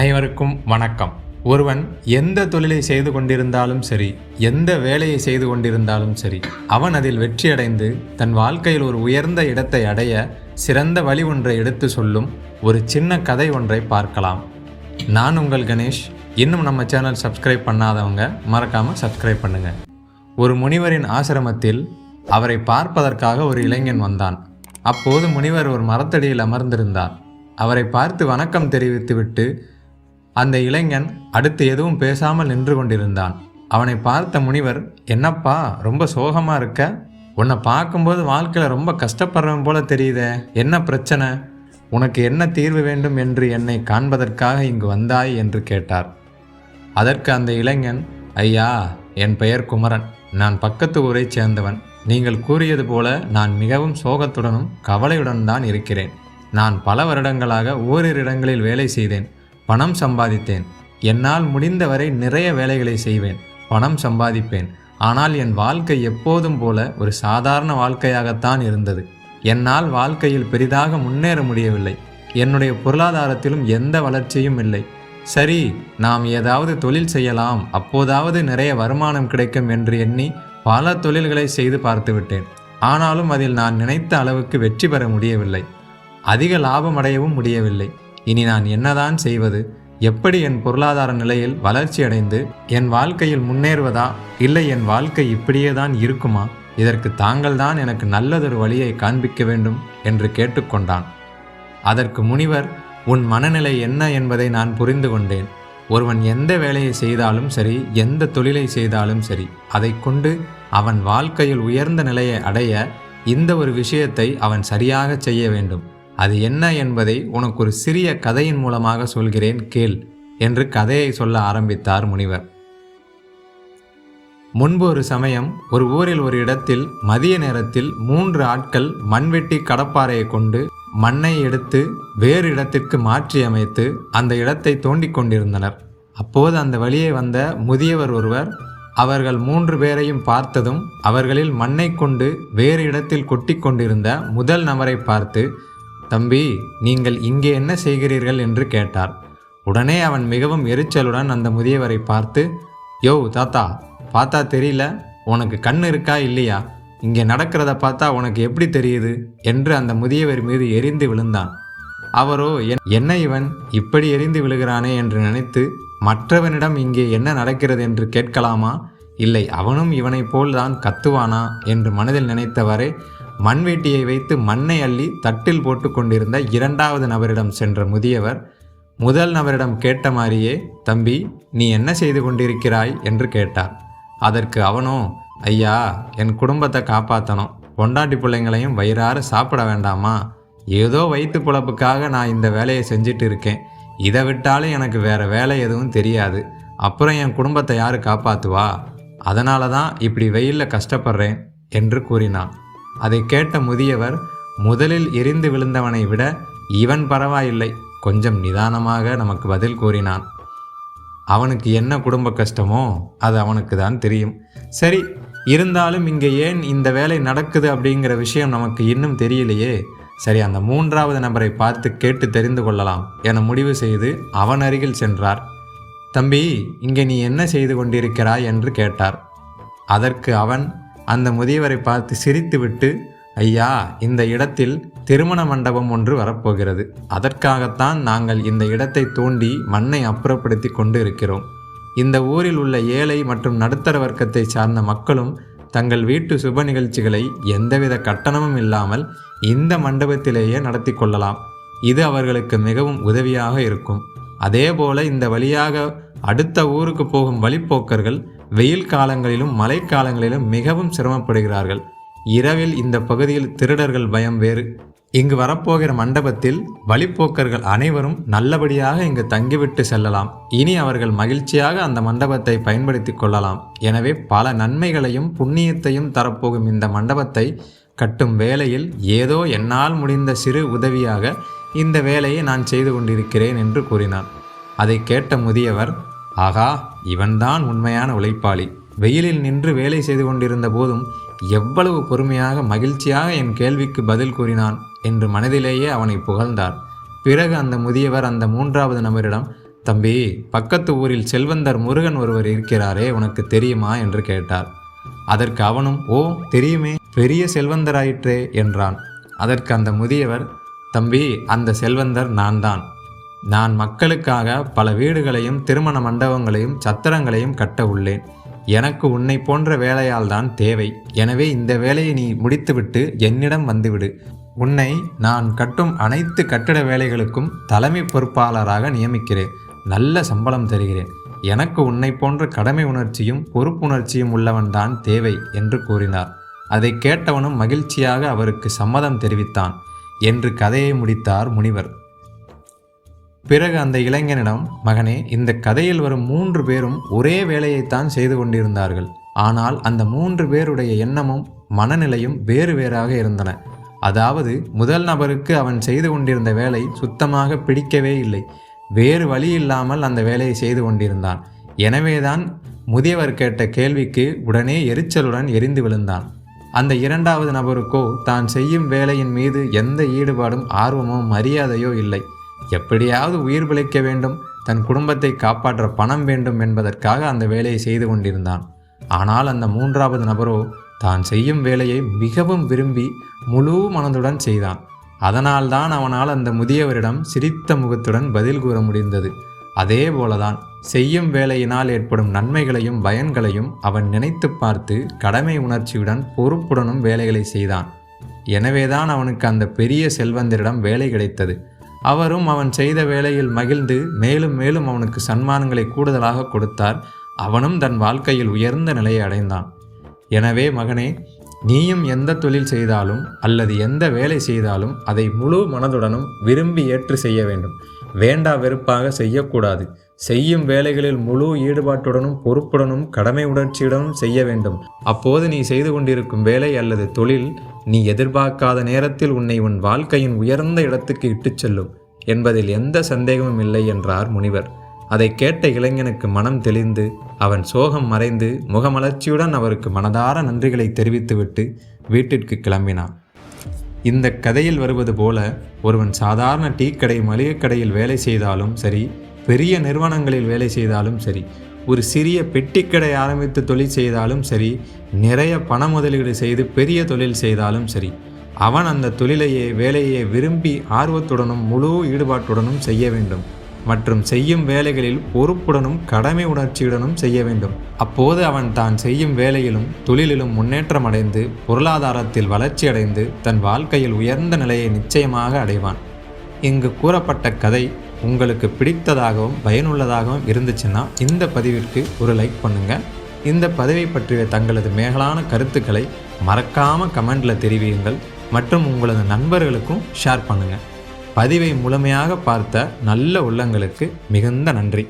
அனைவருக்கும் வணக்கம். ஒருவன் எந்த தொழிலை செய்து கொண்டிருந்தாலும் சரி எந்த வேலையை செய்து கொண்டிருந்தாலும் சரி அவன் அதில் வெற்றியடைந்து தன் வாழ்க்கையில் ஒரு உயர்ந்த இடத்தை அடைய சிறந்த வழி ஒன்றை எடுத்து சொல்லும் ஒரு சின்ன கதை ஒன்றை பார்க்கலாம். நான் உங்கள் கணேஷ். இன்னும் நம்ம சேனல் சப்ஸ்கிரைப் பண்ணாதவங்க மறக்காமல் சப்ஸ்கிரைப் பண்ணுங்க. ஒரு முனிவரின் ஆசிரமத்தில் அவரை பார்ப்பதற்காக ஒரு இளைஞன் வந்தான். அப்போது முனிவர் ஒரு மரத்தடியில் அமர்ந்திருந்தார். அவரை பார்த்து வணக்கம் தெரிவித்துவிட்டு அந்த இளைஞன் அடுத்து எதுவும் பேசாமல் நின்று கொண்டிருந்தான். அவனை பார்த்த முனிவர் என்னப்பா ரொம்ப சோகமா இருக்க? உன்னை பார்க்கும்போது வாழ்க்கையில் ரொம்ப கஷ்டப்படுறவன் போல தெரியுதே என்ன பிரச்சனை? உனக்கு என்ன தீர்வு வேண்டும் என்று என்னை காண்பதற்காக இங்கு வந்தாய்? என்று கேட்டார். அதற்கு அந்த இளைஞன் ஐயா என் பெயர் குமரன். நான் பக்கத்து ஊரைச் சேர்ந்தவன். நீங்கள் கூறியது போல நான் மிகவும் சோகத்துடனும் கவலையுடன் தான் இருக்கிறேன். நான் பல வருடங்களாக ஓரிரு இடங்களில் வேலை செய்தேன். பணம் சம்பாதித்தேன். என்னால் முடிந்தவரை நிறைய வேலைகளை செய்வேன். பணம் சம்பாதிப்பேன். ஆனால் என் வாழ்க்கை எப்போதும் போல ஒரு சாதாரண வாழ்க்கையாகத்தான் இருந்தது. என்னால் வாழ்க்கையில் பெரிதாக முன்னேற முடியவில்லை. என்னுடைய பொருளாதாரத்திலும் எந்த வளர்ச்சியும் இல்லை. சரி நாம் ஏதாவது தொழில் செய்யலாம். அப்போதாவது நிறைய வருமானம் கிடைக்கும் என்று எண்ணி பல தொழில்களை செய்து பார்த்துவிட்டேன். ஆனாலும் அதில் நான் நினைத்த அளவுக்கு வெற்றி பெற முடியவில்லை. அதிக லாபம் அடையவும் முடியவில்லை. இனி நான் என்னதான் செய்வது? எப்படி என் பொருளாதார நிலையில் வளர்ச்சி அடைந்து என் வாழ்க்கையில் முன்னேறுவதா? இல்லை என் வாழ்க்கை இப்படியே தான் இருக்குமா? இதற்கு தாங்கள்தான் எனக்கு நல்லதொரு வழியை காண்பிக்க வேண்டும் என்று கேட்டுக்கொண்டான். அதற்கு முனிவர் உன் மனநிலை என்ன என்பதை நான் புரிந்து கொண்டேன். ஒருவன் எந்த வேலையை செய்தாலும் சரி எந்த தொழிலை செய்தாலும் சரி அதை கொண்டு அவன் வாழ்க்கையில் உயர்ந்த நிலையை அடைய இந்த ஒரு விஷயத்தை அவன் சரியாக செய்ய வேண்டும். அது என்ன என்பதை உனக்கு ஒரு சிறிய கதையின் மூலமாக சொல்கிறேன் கேள் என்று கதையை சொல்ல ஆரம்பித்தார் முனிவர். முன்பு ஒரு சமயம் ஒரு ஊரில் ஒரு இடத்தில் மதிய நேரத்தில் மூன்று ஆட்கள் மண்வெட்டி கடப்பாறையை கொண்டு மண்ணை எடுத்து வேறு இடத்திற்கு மாற்றி அமைத்து அந்த இடத்தை தோண்டிக் கொண்டிருந்தனர். அப்போது அந்த வழியே வந்த முதியவர் ஒருவர் அவர்கள் மூன்று பேரையும் பார்த்ததும் அவர்களில் மண்ணை கொண்டு வேறு இடத்தில் கொட்டி கொண்டிருந்த முதல் நபரை பார்த்து தம்பி நீங்கள் இங்கே என்ன செய்கிறீர்கள் என்று கேட்டார். உடனே அவன் மிகவும் எரிச்சலுடன் அந்த முதியவரை பார்த்து யோ தாத்தா பார்த்தா தெரியல. உனக்கு கண் இருக்கா இல்லையா? இங்கே நடக்கிறத பார்த்தா உனக்கு எப்படி தெரியுது? என்று அந்த முதியவர் மீது எரிந்து விழுந்தான். அவரோ "என்- என்ன இவன்? இப்படி எரிந்து விழுகிறானே? என்று நினைத்து மற்றவனிடம் இங்கே என்ன நடக்கிறது என்று கேட்கலாமா? இல்லை அவனும் இவனைப் போல்தான் கத்துவானா? என்று மனதில் நினைத்தவரை மண்வெட்டியை வைத்து மண்ணை அள்ளி தட்டில் போட்டு கொண்டிருந்த இரண்டாவது நபரிடம் சென்ற முதியவர் முதல் நபரிடம் கேட்ட மாதிரியே தம்பி நீ என்ன செய்து கொண்டிருக்கிறாய்? என்று கேட்டார். அதற்கு அவனோ ஐயா என் குடும்பத்தை காப்பாற்றணும் பொண்டாட்டி பிள்ளைங்களையும் வயிறார சாப்பிட வேண்டாமா? ஏதோ வயிற்று பிழப்புக்காக நான் இந்த வேலையை செஞ்சுட்டு இருக்கேன். இதை விட்டாலும் எனக்கு வேற வேலை எதுவும் தெரியாது. அப்புறம் என் குடும்பத்தை யார் காப்பாற்றுவா அதனால தான் இப்படி வெயிலில் கஷ்டப்படுறேன் என்று கூறினான். அதை கேட்ட முதியவர் முதலில் எரிந்து விழுந்தவனை விட இவன் பரவாயில்லை. கொஞ்சம் நிதானமாக நமக்கு பதில் கூறினான். அவனுக்கு என்ன குடும்ப கஷ்டமோ அது அவனுக்கு தான் தெரியும். சரி இருந்தாலும் இங்கே ஏன் இந்த வேலை நடக்குது அப்படிங்கிற விஷயம் நமக்கு இன்னும் தெரியலையே. சரி அந்த மூன்றாவது நபரை பார்த்து கேட்டு தெரிந்து கொள்ளலாம் என முடிவு செய்து அவன் அருகில் சென்றார். தம்பி இங்கே நீ என்ன செய்து கொண்டிருக்கிறாய்? என்று கேட்டார். அதற்கு அவன் அந்த முதியவரை பார்த்து சிரித்துவிட்டு ஐயா இந்த இடத்தில் திருமண மண்டபம் ஒன்று வரப்போகிறது. அதற்காகத்தான் நாங்கள் இந்த இடத்தை தோண்டி மண்ணை அப்புறப்படுத்தி கொண்டு இருக்கிறோம் இந்த ஊரில் உள்ள ஏழை மற்றும் நடுத்தர வர்க்கத்தை சார்ந்த மக்களும் தங்கள் வீட்டு சுப நிகழ்ச்சிகளை எந்தவித கட்டணமும் இல்லாமல் இந்த மண்டபத்திலேயே நடத்தி கொள்ளலாம். இது அவர்களுக்கு மிகவும் உதவியாக இருக்கும். அதேபோல இந்த வழியாக அடுத்த ஊருக்கு போகும் வழிப்போக்கர்கள் வெயில் காலங்களிலும் மழைக்காலங்களிலும் மிகவும் சிரமப்படுகிறார்கள். இரவில் இந்த பகுதியில் திருடர்கள் பயம் வேறு. இங்கு வரப்போகிற மண்டபத்தில் வழிப்போக்கர்கள் அனைவரும் நல்லபடியாக இங்கு தங்கிவிட்டு செல்லலாம். இனி அவர்கள் மகிழ்ச்சியாக அந்த மண்டபத்தை பயன்படுத்தி கொள்ளலாம். எனவே பல நன்மைகளையும் புண்ணியத்தையும் தரப்போகும் இந்த மண்டபத்தை கட்டும் வேளையில் ஏதோ என்னால் முடிந்த சிறு உதவியாக இந்த வேலையை நான் செய்து கொண்டிருக்கிறேன் என்று கூறினான் அதை கேட்ட முதியவர் ஆகா இவன்தான் உண்மையான உழைப்பாளி. வெயிலில் நின்று வேலை செய்து கொண்டிருந்த போதும் எவ்வளவு பொறுமையாக மகிழ்ச்சியாக என் கேள்விக்கு பதில் கூறினான் என்று மனதிலேயே அவனை புகழ்ந்தார். பிறகு அந்த முதியவர் அந்த மூன்றாவது நபரிடம் தம்பி பக்கத்து ஊரில் செல்வந்தர் முருகன் ஒருவர் இருக்கிறாரே உனக்கு தெரியுமா? என்று கேட்டார். அதற்கு அவனும் ஓ தெரியுமே பெரிய செல்வந்தராயிற்றே என்றான். அதற்கு அந்த முதியவர் தம்பி அந்த செல்வந்தர் நான் தான் நான் மக்களுக்காக பல வீடுகளையும் திருமண மண்டபங்களையும் சத்திரங்களையும் கட்ட உள்ளேன். எனக்கு உன்னை போன்ற வேலையால் தான் தேவை. எனவே இந்த வேலையை நீ முடித்துவிட்டு என்னிடம் வந்துவிடு. உன்னை நான் கட்டும் அனைத்து கட்டிட வேலைகளுக்கும் தலைமை பொறுப்பாளராக நியமிக்கிறேன். நல்ல சம்பளம் தருகிறேன். எனக்கு உன்னை போன்ற கடமை உணர்ச்சியும் பொறுப்புணர்ச்சியும் உள்ளவன்தான் தேவை என்று கூறினார். அதை கேட்டவனும் மகிழ்ச்சியாக அவருக்கு சம்மதம் தெரிவித்தான் என்று கதையை முடித்தார் முனிவர். பிறகு அந்த இளைஞனிடம் மகனே இந்த கதையில் வரும் மூன்று பேரும் ஒரே வேலையைத்தான் செய்து கொண்டிருந்தார்கள். ஆனால் அந்த மூன்று பேருடைய எண்ணமும் மனநிலையும் வேறு வேறாக இருந்தன. அதாவது முதல் நபருக்கு அவன் செய்து கொண்டிருந்த வேலை சுத்தமாக பிடிக்கவே இல்லை. வேறு வழி இல்லாமல் அந்த வேலையை செய்து கொண்டிருந்தான். எனவேதான் முதியவர் கேட்ட கேள்விக்கு உடனே எரிச்சலுடன் எரிந்து விழுந்தான். அந்த இரண்டாவது நபருக்கோ தான் செய்யும் வேலையின் மீது எந்த ஈடுபாடும் ஆர்வமோ மரியாதையோ இல்லை. எப்படியாவது உயிர் பிழைக்க வேண்டும் தன் குடும்பத்தை காப்பாற்ற பணம் வேண்டும் என்பதற்காக அந்த வேலையை செய்து கொண்டிருந்தான். ஆனால் அந்த மூன்றாவது நபரோ தான் செய்யும் வேலையை மிகவும் விரும்பி முழு மனதுடன் செய்தான். அதனால்தான் அவனால் அந்த முதியவரிடம் சிரித்த முகத்துடன் பதில் கூற முடிந்தது. அதே போலதான் செய்யும் வேலையினால் ஏற்படும் நன்மைகளையும் பயன்களையும் அவன் நினைத்து பார்த்து கடமை உணர்ச்சியுடன் பொறுப்புடனும் வேலைகளை செய்தான். எனவேதான் அவனுக்கு அந்த பெரிய செல்வந்தரிடம் வேலை கிடைத்தது. அவரும் அவன் செய்த வேலையில் மகிழ்ந்து மேலும் மேலும் அவனுக்கு சன்மானங்களை கூடுதலாக கொடுத்தார். அவனும் தன் வாழ்க்கையில் உயர்ந்த நிலையை அடைந்தான். எனவே மகனே நீயும் எந்த தொழில் செய்தாலும் அல்லது எந்த வேலை செய்தாலும் அதை முழு மனதுடனும் விரும்பி ஏற்று செய்ய வேண்டும். வேண்டா வெறுப்பாக செய்யக்கூடாது. செய்யும் வேலைகளில் முழு ஈடுபாட்டுடனும் பொறுப்புடனும் கடமை உணர்ச்சியுடனும் செய்ய வேண்டும். அப்போது நீ செய்து கொண்டிருக்கும் வேலை அல்லது தொழில் நீ எதிர்பார்க்காத நேரத்தில் உன்னை உன் வாழ்க்கையின் உயர்ந்த இடத்துக்கு இட்டுச் செல்லும் என்பதில் எந்த சந்தேகமும் இல்லை என்றார் முனிவர். அதை கேட்ட இளைஞனுக்கு மனம் தெளிந்து அவன் சோகம் மறைந்து முகமலர்ச்சியுடன் அவருக்கு மனதார நன்றிகளை தெரிவித்துவிட்டு வீட்டிற்கு கிளம்பினான். இந்த கதையில் வருவது போல ஒருவன் சாதாரண டீ கடை மளிகை கடையில் வேலை செய்தாலும் சரி பெரிய நிறுவனங்களில் வேலை செய்தாலும் சரி ஒரு சிறிய பெட்டிக்கடை ஆரம்பித்து தொழில் செய்தாலும் சரி நிறைய பண முதலீடு செய்து பெரிய தொழில் செய்தாலும் சரி அவன் அந்த தொழிலையே வேலையை விரும்பி ஆர்வத்துடனும் முழு ஈடுபாட்டுடனும் செய்ய வேண்டும். மற்றும் செய்யும் வேலைகளில் பொறுப்புடனும் கடமை உணர்ச்சியுடனும் செய்ய வேண்டும். அப்போது அவன் தான் செய்யும் வேலையிலும் தொழிலிலும் முன்னேற்றம் அடைந்து பொருளாதாரத்தில் வளர்ச்சி அடைந்து தன் வாழ்க்கையில் உயர்ந்த நிலையை நிச்சயமாக அடைவான். இங்கு கூறப்பட்ட கதை உங்களுக்கு பிடித்ததாகவும் பயனுள்ளதாகவும் இருந்துச்சுன்னா இந்த பதிவிற்கு ஒரு லைக் பண்ணுங்கள் இந்த பதவி பற்றிய தங்களது மேகலான கருத்துக்களை மறக்காமல் கமெண்டில் தெரிவியுங்கள். மற்றும் உங்களது நண்பர்களுக்கும் ஷேர் பண்ணுங்கள் பதிவை முழுமையாக பார்த்த நல்ல உள்ளங்களுக்கு மிகுந்த நன்றி.